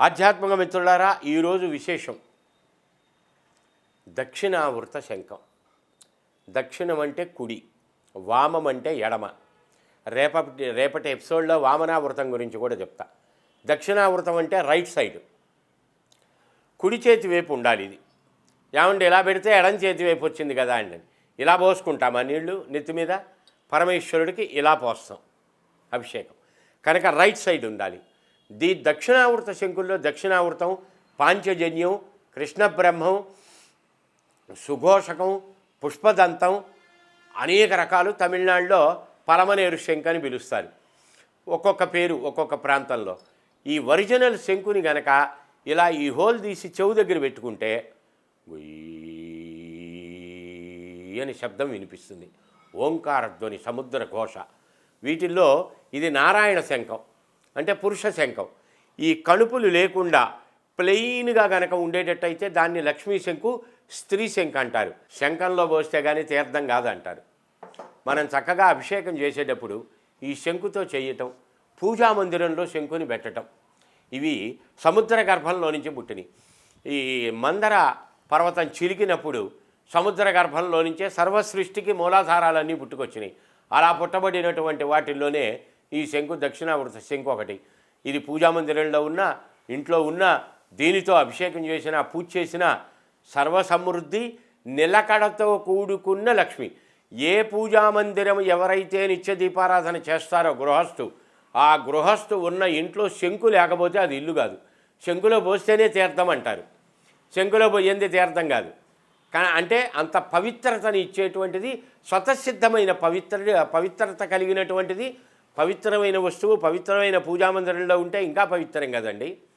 ఆధ్యాత్మిక మిత్రులారా ఈరోజు విశేషం. దక్షిణావృత శంఖం. దక్షిణం అంటే కుడి వామం అంటే ఎడమ. రేపటి రేపటి ఎపిసోడ్లో వామనావృతం గురించి కూడా చెప్తా. దక్షిణావృతం అంటే రైట్ సైడ్. కుడి చేతి వైపు ఉండాలి ఇది. ఏమంటే ఇలా పెడితే ఎడం చేతి వైపు వచ్చింది కదా అండి. ఇలా పోసుకుంటామా నీళ్ళు నెత్తి మీద? పరమేశ్వరుడికి ఇలా పోస్తాం. అభిషేకం. కనుక రైట్ సైడ్ ఉండాలి. ది దక్షిణావృత శంకుల్లో దక్షిణావృతం పాంచజన్యం కృష్ణబ్రహ్మం సుఘోషకం పుష్పదంతం అనేక రకాలు తమిళనాడులో పలమనేరు శంఖ అని పిలుస్తారు. ఒక్కొక్క పేరు ఒక్కొక్క ప్రాంతంలో. ఈ ఒరిజినల్ శంకుని గనక ఇలా ఈ హోల్ తీసి చెవు దగ్గర పెట్టుకుంటే అని శబ్దం వినిపిస్తుంది. ఓంకారధ్వని సముద్ర ఘోష. వీటిల్లో ఇది నారాయణ శంఖం. అంటే పురుష శంఖం. ఈ కణుపులు లేకుండా ప్లెయిన్గా గనక ఉండేటట్టయితే దాన్ని లక్ష్మీ శంకు స్త్రీ శంఖ అంటారు. శంఖంలో పోస్తే కానీ తీర్థం కాదంటారు. మనం చక్కగా అభిషేకం చేసేటప్పుడు ఈ శంకుతో చేయటం పూజా మందిరంలో శంకుని పెట్టడం ఇవి సముద్ర గర్భంలో నుంచి పుట్టినవి. ఈ మందర పర్వతం చిలికినప్పుడు సముద్ర గర్భంలో నుంచే సర్వసృష్టికి మూలాధారాలన్నీ పుట్టుకొచ్చినాయి అలా పుట్టబడినటువంటి వాటిల్లోనే ఈ శంకు దక్షిణావృత శంకు ఒకటి. ఇది పూజా మందిరంలో ఉన్న ఇంట్లో ఉన్న దీనితో అభిషేకం చేసిన పూజ చేసిన సర్వసమృద్ధి నిలకడతో కూడుకున్న లక్ష్మి. ఏ పూజా మందిరం ఎవరైతే నిత్య దీపారాధన చేస్తారో గృహస్థు ఆ గృహస్థు ఉన్న ఇంట్లో శంకు లేకపోతే అది ఇల్లు కాదు. శంకులో పోస్తేనే తీర్థం అంటారు. శంకులో పోయింది తీర్థం కాదు. కానీ అంటే అంత పవిత్రతని ఇచ్చేటువంటిది స్వతసిద్ధమైన పవిత్ర పవిత్రత కలిగినటువంటిది పవిత్రమైన వస్తువు పవిత్రమైన పూజా మందిరంలో ఉంటే ఇంకా పవిత్రం కదండి?